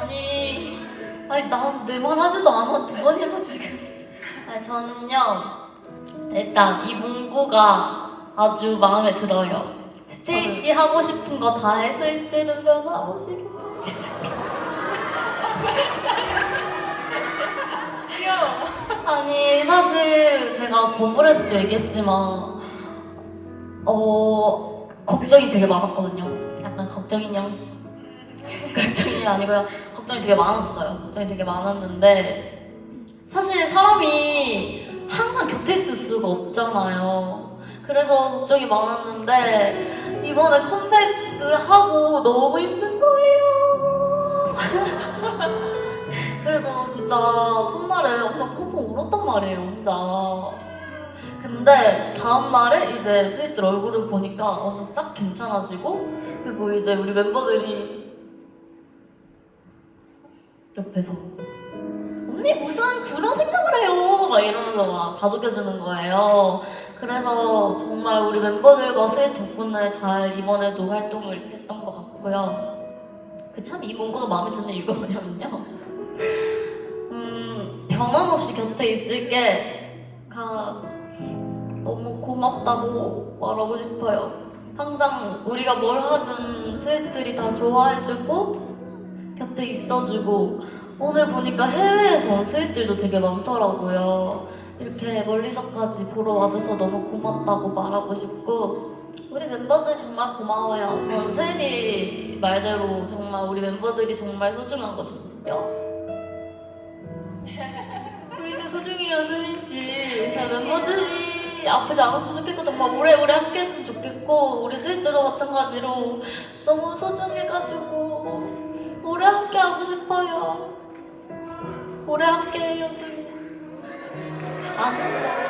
아니, 아니 난내말 하지도 않아 두 번이나 지금. 아니 저는요 일단 이 문구가 아주 마음에 들어요. 스테이시 하고 싶은 거 다 했을 때는 변화오시길 바라겠습니다. 아니 사실 제가 버블에서도 얘기했지만 어 걱정이 되게 많았거든요. 약간 걱정인형 걱정이 아니고요. 걱정이 되게 많았어요. 걱정이 되게 많았는데 사실 사람이 항상 곁에 있을 수가 없잖아요. 그래서 걱정이 많았는데 이번에 컴백을 하고 너무 힘든 거예요. 그래서 진짜 첫날에 엄마 펑펑 울었단 말이에요, 혼자. 근데 다음날에 이제 스윗들 얼굴을 보니까 어느 싹 괜찮아지고 그리고 이제 우리 멤버들이 옆에서. 언니 무슨 그런 생각을 해요? 막 이러면서 막 다독여주는 거예요. 그래서 정말 우리 멤버들과 스윗 덕분에 잘 이번에도 활동을 했던 것 같고요. 그 참 이 문구가 마음에 드는 이유가 뭐냐면요. 음 변함없이 곁에 있을게가 너무 고맙다고 말하고 싶어요. 항상 우리가 뭘 하든 스윗들이 다 좋아해주고 곁에 있어주고 오늘 보니까 해외에서 온 스윗들도 되게 많더라고요. 이렇게 멀리서까지 보러 와줘서 너무 고맙다고 말하고 싶고 우리 멤버들 정말 고마워요. 전 세인이 말대로 정말 우리 멤버들이 정말 소중하거든요. 우리도 소중해요, 수민 씨. 멤버들이 아프지 않았으면 좋겠고 정말 오래오래 함께했으면 좋겠고 우리 스윗들도 마찬가지로 너무 소중해가지고 함께 하고 싶어요. 오래 함께 해요. 안 해요.